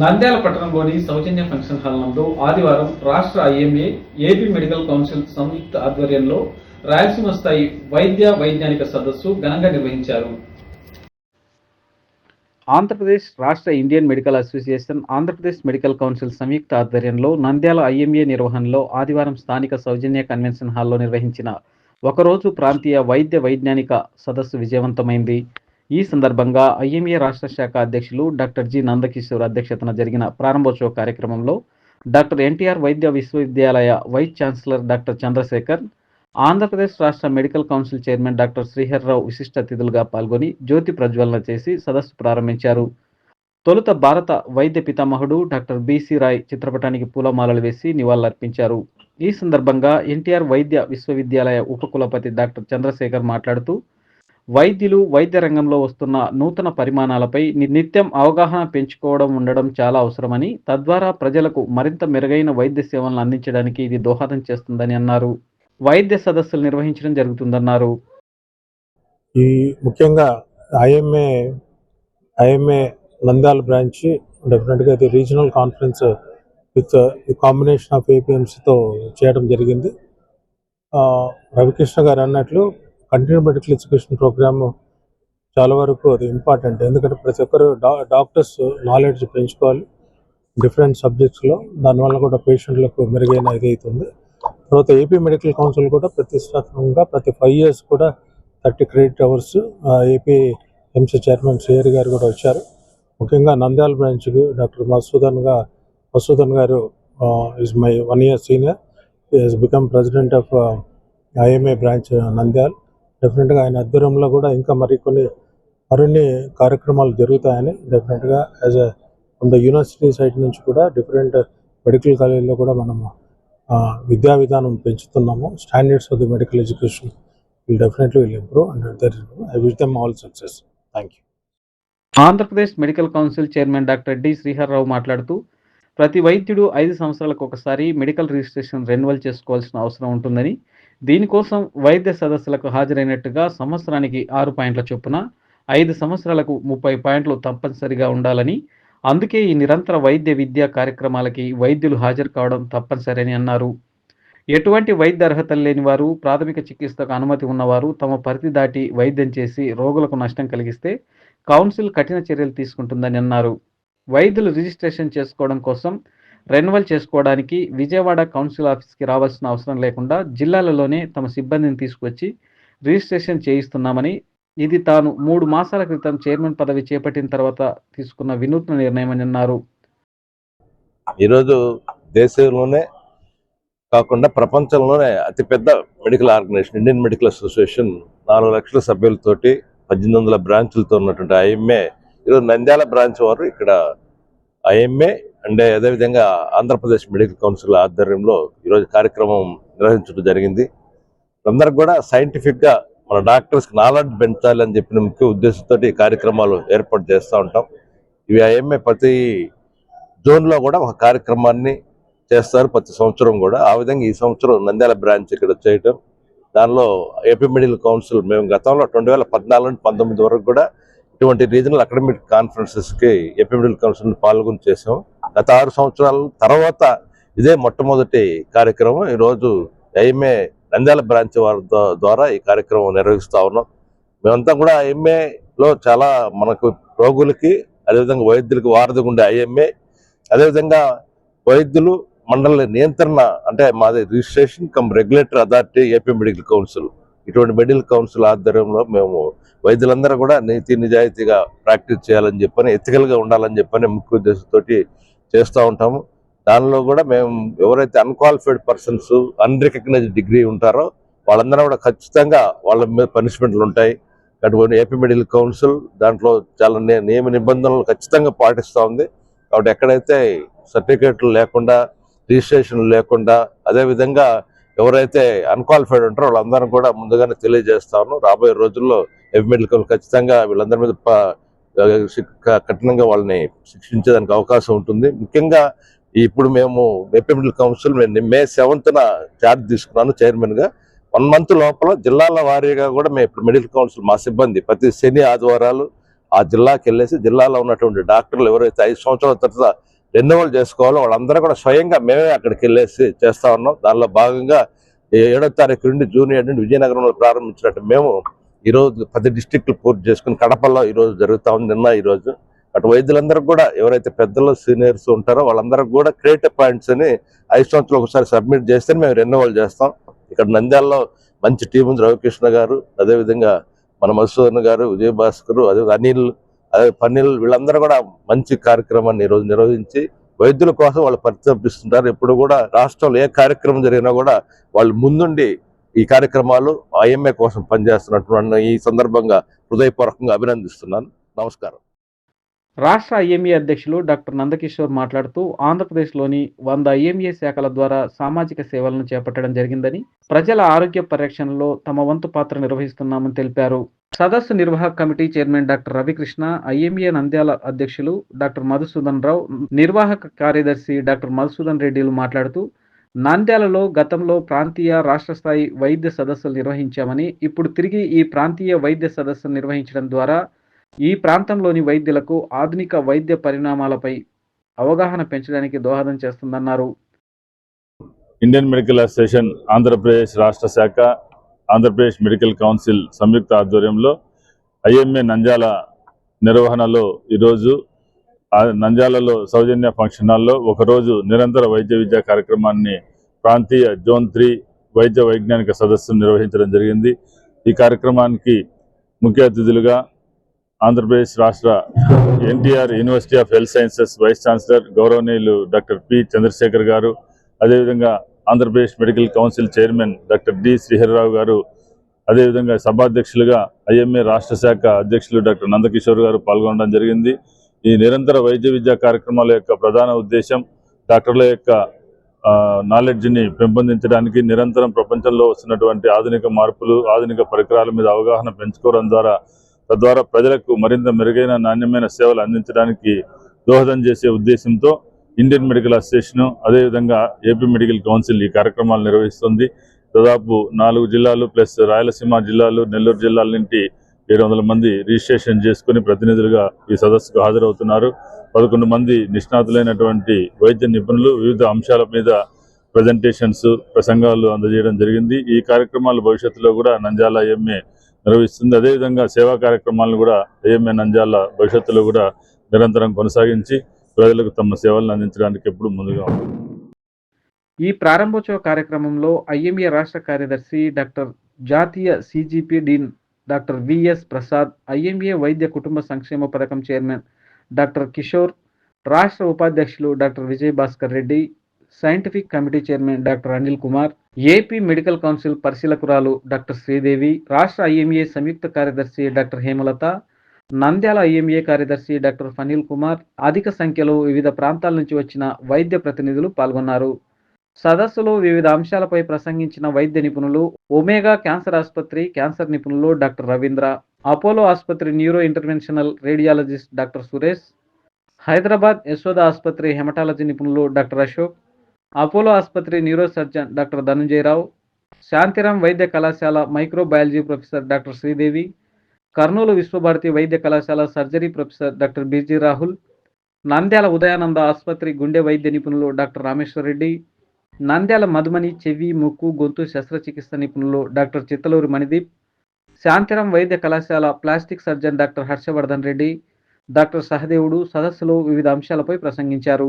నంద్యాల పట్టణంలోని సౌజన్య function hall నందు ఆదివారం రాష్ట్ర ఐఎంఏ ఏపీ మెడికల్ కౌన్సిల్ సంయుక్త ఆధ్వర్యంలో రాయలసీమ స్థాయి వైద్య వైజ్ఞానిక సదస్సు ఘనంగా నిర్వహించారు. ఆంధ్రప్రదేశ్ రాష్ట్ర Indian medical association Andhra Pradesh medical council సంయుక్త ఆధ్వర్యంలో నంద్యాల ఐఎంఏ నిర్వహణలో ఆదివారం స్థానిక సౌజన్య కన్వెన్షన్ హాల్లో నిర్వహించిన ఒకరోజు ప్రాంతీయ వైద్య వైజ్ఞానిక సదస్సు విజయవంతమైంది. ఈ సందర్భంగా ఐఎంఏ రాష్ట్ర శాఖ అధ్యక్షులు డాక్టర్ జి నందకిషోర్ అధ్యక్షతన జరిగిన ప్రారంభోత్సవ కార్యక్రమంలో డాక్టర్ ఎన్టీఆర్ వైద్య విశ్వవిద్యాలయ vice chancellor doctor Chandrashekar Andhra Pradesh రాష్ట్ర medical council chairman doctor Sriharrao విశిష్ట అతిథులుగా పాల్గొని జ్యోతి ప్రజ్వలన చేసి సదస్సు ప్రారంభించారు. తొలుత భారత వైద్య పితామహుడు డాక్టర్ బీసీ రాయ్ చిత్రపటానికి పూలమాలలు వేసి నివాళులర్పించారు. ఈ సందర్భంగా ఎన్టీఆర్ వైద్య విశ్వవిద్యాలయ ఉపకులపతి డాక్టర్ చంద్రశేఖర్ మాట్లాడుతూ వైద్యులు వైద్య రంగంలో వస్తున్న నూతన పరిమాణాలపై నిత్యం అవగాహన పెంచుకోవడం ఉండడం చాలా అవసరమని తద్వారా ప్రజలకు మరింత మెరుగైన వైద్య సేవలను అందించడానికి ఇది దోహదం చేస్తుందని అన్నారు. వైద్య సదస్సులు నిర్వహించడం జరుగుతుందన్నారు. ఈ ముఖ్యంగా ఐఎంఏ ఐఎంఏ నంద్యాల బ్రాంచ్ డెఫినెట్గా ఇది regional conference with combination of ఏపీఎంసీతో చేయడం జరిగింది. రవికృష్ణ గారు అన్నట్లు కంటిన్యూ మెడికల్ ఎడ్యుకేషన్ ప్రోగ్రామ్ చాలా వరకు అది ఇంపార్టెంట్. ఎందుకంటే ప్రతి ఒక్కరు డా డాక్టర్స్ నాలెడ్జ్ పెంచుకోవాలి. డిఫరెంట్ సబ్జెక్ట్స్లో దానివల్ల కూడా పేషెంట్లకు మెరుగైన ఇది అవుతుంది. తర్వాత ఏపీ మెడికల్ కౌన్సిల్ కూడా ప్రతిష్టాత్మకంగా ప్రతి ఫైవ్ ఇయర్స్ కూడా thirty credit hours AP MC chairman Srihari గారు కూడా వచ్చారు. ముఖ్యంగా నంద్యాల బ్రాంచ్కి డాక్టర్ మసూదన్గా మసూదన్ గారు is my one year senior is become president of IMA branch Nandyal. డెఫినెట్గా ఆయన ఆధ్వర్యంలో కూడా ఇంకా మరికొన్ని మరిన్ని కార్యక్రమాలు జరుగుతాయని డెఫినెట్గా as and from the university side నుంచి కూడా డిఫరెంట్ మెడికల్ కాలేజీలో కూడా మనము విద్యా విధానం పెంచుతున్నాము. Standards of the medical education will definitely will improve and there I wish them all success. Thank you. Andhra Pradesh medical council chairman doctor D Sriharrao మాట్లాడుతూ ప్రతి వైద్యుడు ఐదు సంవత్సరాలకు ఒకసారి మెడికల్ రిజిస్ట్రేషన్ రెన్యువల్ చేసుకోవాల్సిన అవసరం ఉంటుందని దీనికోసం వైద్య సదస్సులకు హాజరైనట్టుగా సంవత్సరానికి ఆరు పాయింట్ల చొప్పున ఐదు సంవత్సరాలకు ముప్పై పాయింట్లు తప్పనిసరిగా ఉండాలని అందుకే ఈ నిరంతర వైద్య విద్యా కార్యక్రమాలకి వైద్యులు హాజరు కావడం తప్పనిసరి అని అన్నారు. ఎటువంటి వైద్య అర్హతలు లేని వారు ప్రాథమిక చికిత్సకు అనుమతి ఉన్నవారు తమ పరిధి దాటి వైద్యం చేసి రోగులకు నష్టం కలిగిస్తే కౌన్సిల్ కఠిన చర్యలు తీసుకుంటుందని అన్నారు. వైద్యులు రిజిస్ట్రేషన్ చేసుకోవడం కోసం రెన్యువల్ చేసుకోవడానికి విజయవాడ కౌన్సిల్ ఆఫీస్కి రావాల్సిన అవసరం లేకుండా జిల్లాలలోనే తమ సిబ్బందిని తీసుకొచ్చి రిజిస్ట్రేషన్ చేయిస్తున్నామని ఇది తాను మూడు మాసాల క్రితం చైర్మన్ పదవి చేపట్టిన తర్వాత తీసుకున్న వినూత్న నిర్ణయమని అన్నారు. ఈరోజు దేశంలోనే కాకుండా ప్రపంచంలోనే అతిపెద్ద medical organisation Indian medical association నాలుగు లక్షల సభ్యులతోటి పద్దెనిమిది వందల బ్రాంచులతో ఉన్నటువంటి ఐఎంఏ. ఈరోజు నంద్యాల బ్రాంచ్ వారు ఇక్కడ ఐఎంఏ అండ్ అదేవిధంగా ఆంధ్రప్రదేశ్ మెడికల్ కౌన్సిల్ ఆధ్వర్యంలో ఈరోజు కార్యక్రమం నిర్వహించడం జరిగింది. అందరికి కూడా సైంటిఫిక్గా మన డాక్టర్స్కి నాలెడ్జ్ పెంచాలని చెప్పిన ముఖ్య ఉద్దేశంతో ఈ కార్యక్రమాలు ఏర్పాటు చేస్తూ ఉంటాం. ఇవి ఐఎంఏ ప్రతి జోన్లో కూడా ఒక కార్యక్రమాన్ని చేస్తారు ప్రతి సంవత్సరం కూడా. ఆ విధంగా ఈ సంవత్సరం నంద్యాల బ్రాంచ్ ఇక్కడ చేయటం. దానిలో ఏపీ మెడికల్ కౌన్సిల్ మేము గతంలో రెండు వేల పద్నాలుగు నుండి పంతొమ్మిది వరకు కూడా ఇటువంటి రీజనల్ అకాడమిక్ కాన్ఫరెన్సెస్కి ఏపీ కౌన్సిల్ పాల్గొని చేసాం గత ఆరు సంవత్సరాల తర్వాత ఇదే మొట్టమొదటి కార్యక్రమం. ఈరోజు ఐఎంఏ నంద్యాల బ్రాంచ్ వారి ద్వారా ఈ కార్యక్రమం నిర్వహిస్తూ ఉన్నాం. మేమంతా కూడా ఐఎంఏలో చాలా మనకు రోగులకి అదేవిధంగా వైద్యులకి వారధిగా ఉండే ఐఎంఏ అదేవిధంగా వైద్యులు మండలి నియంత్రణ అంటే మాది registration cum regulatory authority AP medical council. ఇటువంటి మెడికల్ కౌన్సిల్ ఆధ్వర్యంలో మేము వైద్యులందరూ కూడా నీతి నిజాయితీగా ప్రాక్టీస్ చేయాలని చెప్పని ఎథికల్గా ఉండాలని చెప్పని ముఖ్య ఉద్దేశంతో చేస్తూ ఉంటాము. దానిలో కూడా మేము ఎవరైతే అన్క్వాలిఫైడ్ పర్సన్స్ అన్రికగ్నైజ్డ్ డిగ్రీ ఉంటారో వాళ్ళందరూ కూడా ఖచ్చితంగా వాళ్ళ మీద పనిష్మెంట్లు ఉంటాయి. అటువంటి ఏపీ మెడికల్ కౌన్సిల్ దాంట్లో చాలా నియమ నిబంధనలు ఖచ్చితంగా పాటిస్తూ ఉంది. కాబట్టి ఎక్కడైతే సర్టిఫికేట్లు లేకుండా రిజిస్ట్రేషన్ లేకుండా అదేవిధంగా ఎవరైతే అన్క్వాలిఫైడ్ ఉంటారో వాళ్ళందరం కూడా ముందుగానే తెలియజేస్తాను. రాబోయే రోజుల్లో ఏపీ మెడికల్ ఖచ్చితంగా వీళ్ళందరి మీద కఠినంగా వాళ్ళని శిక్షించేదానికి అవకాశం ఉంటుంది. ముఖ్యంగా ఇప్పుడు మేము ఏపీ మిడిల్ కౌన్సిల్ మేము మే సెవెంత్న ఛార్జ్ తీసుకున్నాను చైర్మన్గా. వన్ మంత్ లోపల జిల్లాల వారీగా కూడా మేము ఇప్పుడు మెడికల్ కౌన్సిల్ మా సిబ్బంది ప్రతి శని ఆదివారాలు ఆ జిల్లాకి వెళ్ళేసి జిల్లాలో ఉన్నటువంటి డాక్టర్లు ఎవరైతే ఐదు సంవత్సరాల తర్వాత రెన్యువల్ చేసుకోవాలో. వాళ్ళందరూ కూడా స్వయంగా మేమే అక్కడికి వెళ్ళేసి చేస్తా ఉన్నాం. దానిలో భాగంగా ఏడో తారీఖు నుండి జూన్ ఏడు నుండి విజయనగరంలో ప్రారంభించినట్టు మేము ఈరోజు పది డిస్టిక్లు పూర్తి చేసుకుని కడపలో ఈరోజు జరుగుతూ ఉంది నిన్న ఈరోజు అటు వైద్యులందరికీ కూడా ఎవరైతే పెద్దలు సీనియర్స్ ఉంటారో వాళ్ళందరికీ కూడా క్రియేటివ్ పాయింట్స్ అని ఐదు సంవత్సరాలు ఒకసారి సబ్మిట్ చేస్తే మేము రెన్యువల్ చేస్తాం. ఇక్కడ నంద్యాలలో మంచి టీం ఉంది రవికృష్ణ గారు. అదేవిధంగా మన మధుసూదన్ గారు విజయభాస్కర్ అదే అనిల్ అదే వీళ్ళందరూ కూడా మంచి కార్యక్రమాన్ని ఈరోజు నిర్వహించి వైద్యుల కోసం వాళ్ళు పరితపిస్తుంటారు ఎప్పుడు కూడా రాష్ట్రంలో ఏ కార్యక్రమం జరిగినా కూడా వాళ్ళు ముందుండి ఈ కార్యక్రమాలు ఐఎంఏ కోసం పనిచేస్తున్నట్టు ఈ సందర్భంగా హృదయపూర్వకంగా అభినందిస్తున్నాను. నమస్కారం. రాష్ట్ర ఐఎంఏ అధ్యక్షులు డాక్టర్ నందకిషోర్ మాట్లాడుతూ ఆంధ్రప్రదేశ్లోని వంద ఐఎంఏ శాఖల ద్వారా సామాజిక సేవలను చేపట్టడం జరిగిందని ప్రజల ఆరోగ్య పరిరక్షణలో తమ వంతు పాత్ర నిర్వహిస్తున్నామని తెలిపారు. సదస్సు నిర్వాహక committee chairman doctor Ravikrishna IMA Nandyal అధ్యక్షులు డాక్టర్ మధుసూదన్ రావు నిర్వాహక కార్యదర్శి డాక్టర్ మధుసూదన్ రెడ్డిలు మాట్లాడుతూ నంద్యాలలో గతంలో ప్రాంతీయ రాష్ట్ర స్థాయి వైద్య సదస్సులు నిర్వహించామని ఇప్పుడు తిరిగి ఈ ప్రాంతీయ వైద్య సదస్సులు నిర్వహించడం ద్వారా ఈ ప్రాంతంలోని వైద్యులకు ఆధునిక వైద్య పరిణామాలపై అవగాహన పెంచడానికి దోహదం చేస్తుందన్నారు. ఇండియన్ మెడికల్ అసోసియేషన్ ఆంధ్రప్రదేశ్ రాష్ట్ర శాఖ ఆంధ్రప్రదేశ్ మెడికల్ కౌన్సిల్ సంయుక్త ఆధ్వర్యంలో ఐఎంఏ నంజాల నిర్వహణలో ఈరోజు నంజాలలో సౌజన్య ఫంక్షన్ హాల్లో ఒకరోజు నిరంతర వైద్య విద్యా కార్యక్రమాన్ని ప్రాంతీయ జోన్ త్రీ వైద్య వైజ్ఞానిక సదస్సును నిర్వహించడం జరిగింది. ఈ కార్యక్రమానికి ముఖ్య అతిథులుగా ఆంధ్రప్రదేశ్ రాష్ట్ర NTR university of health sciences vice chancellor గౌరవనీయులు డాక్టర్ పి చంద్రశేఖర్ గారు అదేవిధంగా Andhra Pradesh medical council chairman doctor D Sriharirao గారు అదేవిధంగా సభాధ్యక్షులుగా ఐఎంఏ రాష్ట్ర శాఖ అధ్యక్షులు డాక్టర్ నందకిషోర్ గారు పాల్గొనడం జరిగింది. ఈ నిరంతర వైద్య విద్యా కార్యక్రమాల యొక్క ప్రధాన ఉద్దేశం డాక్టర్ల యొక్క నాలెడ్జ్ని పెంపొందించడానికి నిరంతరం ప్రపంచంలో వస్తున్నటువంటి ఆధునిక మార్పులు ఆధునిక పరికరాల మీద అవగాహన పెంచుకోవడం ద్వారా తద్వారా ప్రజలకు మరింత మెరుగైన నాణ్యమైన సేవలు అందించడానికి దోహదం చేసే ఉద్దేశంతో ఇండియన్ మెడికల్ అసోసియేషన్ అదేవిధంగా ఏపీ మెడికల్ కౌన్సిల్ ఈ కార్యక్రమాలు నిర్వహిస్తుంది. దాదాపు నాలుగు జిల్లాలు ప్లస్ రాయలసీమ జిల్లాలు నెల్లూరు జిల్లాల నుండి ఏడు వందల మంది రిజిస్ట్రేషన్ చేసుకుని ప్రతినిధులుగా ఈ సదస్సుకు హాజరవుతున్నారు. పదకొండు మంది నిష్ణాతులైనటువంటి వైద్య నిపుణులు వివిధ అంశాల మీద ప్రజెంటేషన్స్ ప్రసంగాలు అందజేయడం జరిగింది. ఈ కార్యక్రమాలు భవిష్యత్తులో కూడా నంజాల ఎంఏ నిర్వహిస్తుంది. అదేవిధంగా సేవా కార్యక్రమాలను కూడా ఏఎంఏ నంజాల భవిష్యత్తులో కూడా నిరంతరం కొనసాగించి ప్రజలకు తమ సేవలను అందించడానికి ఎప్పుడు ముందుగా ఉంటుంది ఈ ప్రారంభోత్సవ కార్యక్రమంలో ఐఎంఏ రాష్ట్ర కార్యదర్శి డాక్టర్ జాతీయ CGP dean doctor VS Prasad IMA వైద్య కుటుంబ సంక్షేమ పథకం చైర్మన్ డాక్టర్ కిషోర్ రాష్ట్ర ఉపాధ్యక్షులు doctor Vijay Bhaskar Reddy scientific committee chairman doctor Anil Kumar AP medical council పరిశీలకురాలు doctor Sridevi రాష్ట్ర ఐఎంఏ సంయుక్త కార్యదర్శి డాక్టర్ హేమలత నంద్యాల ఐఎంఏ కార్యదర్శి డాక్టర్ ఫనీల్ కుమార్ అధిక సంఖ్యలో వివిధ ప్రాంతాల నుంచి వచ్చిన వైద్య ప్రతినిధులు పాల్గొన్నారు. సదస్సులో వివిధ అంశాలపై ప్రసంగించిన వైద్య నిపుణులు ఒమేగా క్యాన్సర్ ఆసుపత్రి క్యాన్సర్ నిపుణులు డాక్టర్ రవీంద్ర అపోలో ఆసుపత్రి neuro interventional radiologist doctor Suresh Hyderabad Yashoda ఆసుపత్రి హెమటాలజీ నిపుణులు డాక్టర్ అశోక్ అపోలో ఆసుపత్రి neuro surgeon doctor Dhananjaya Rao Santhiram వైద్య కళాశాల microbiology professor doctor Sridevi Kurnool Vishwabharati వైద్య కళాశాల surgery professor doctor BG Rahul Nandyal Udayananda ఆసుపత్రి గుండె వైద్య నిపుణులు డాక్టర్ రామేశ్వర్ రెడ్డి నంద్యాల మధుమని చెవి ముక్కు గొంతు శస్త్రచికిత్స నిపుణులు డాక్టర్ చిత్తలూరి మణిదీప్ శాంతిరం వైద్య కళాశాల plastic surgeon doctor Harshavardhan Reddy doctor Sahadevudu సదస్సులో వివిధ అంశాలపై ప్రసంగించారు.